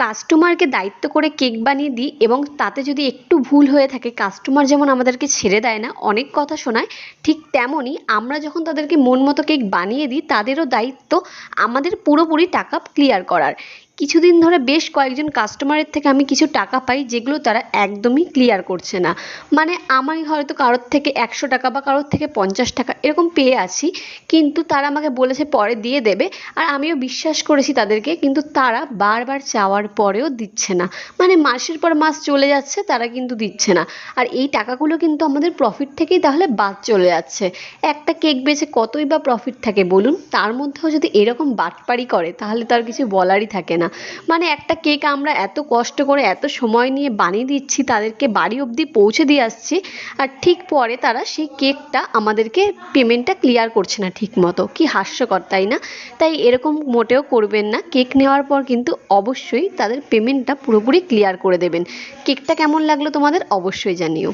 কাস্টমারকে দায়িত্ব করে কেক বানিয়ে দিই এবং তাতে যদি একটু ভুল হয়ে থাকে কাস্টমার যেমন আমাদেরকে ছেড়ে দেয় না, অনেক কথা শোনায়, ঠিক তেমনই আমরা যখন তাদেরকে মন মতো কেক বানিয়ে দিই, তাদেরও দায়িত্ব আমাদের পুরোপুরি টাকা ক্লিয়ার করার। কিছুদিন ধরে বেশ কয়েকজন কাস্টমারের থেকে আমি কিছু টাকা পাই যেগুলো তারা একদমই ক্লিয়ার করছে না। মানে আমি হয়তো কারোর থেকে একশো টাকা বা কারোর থেকে পঞ্চাশ টাকা এরকম পেয়ে আছি, কিন্তু তারা আমাকে বলেছে পরে দিয়ে দেবে। আর আমিও বিশ্বাস করেছি তাদেরকে, কিন্তু তারা বারবার চাওয়ার পরেও দিচ্ছে না। মানে মাসের পর মাস চলে যাচ্ছে, তারা কিন্তু দিচ্ছে না। আর এই টাকাগুলো কিন্তু আমাদের প্রফিট থেকেই তাহলে বাদ চলে যাচ্ছে। একটা কেক বেচে কতই বা প্রফিট থাকে বলুন? তার মধ্যেও যদি এরকম বাটপারি করে, তাহলে তার কিছু বলারই থাকে না। মানে একটা কেক আমরা এত কষ্ট করে, এত সময় নিয়ে বানিয়ে দিচ্ছি, তাদেরকে বাড়ি অবধি পৌঁছে দিয়ে আসছি, আর ঠিক পরে তারা সেই কেকটা আমাদেরকে পেমেন্টটা ক্লিয়ার করছে না ঠিক মতো কি হাস্যকর, তাই না? তাই এরকম মোটেও করবেন না। কেক নেওয়ার পর কিন্তু অবশ্যই তাদের পেমেন্টটা পুরোপুরি ক্লিয়ার করে দেবেন। কেকটা কেমন লাগল তোমাদের অবশ্যই জানিও।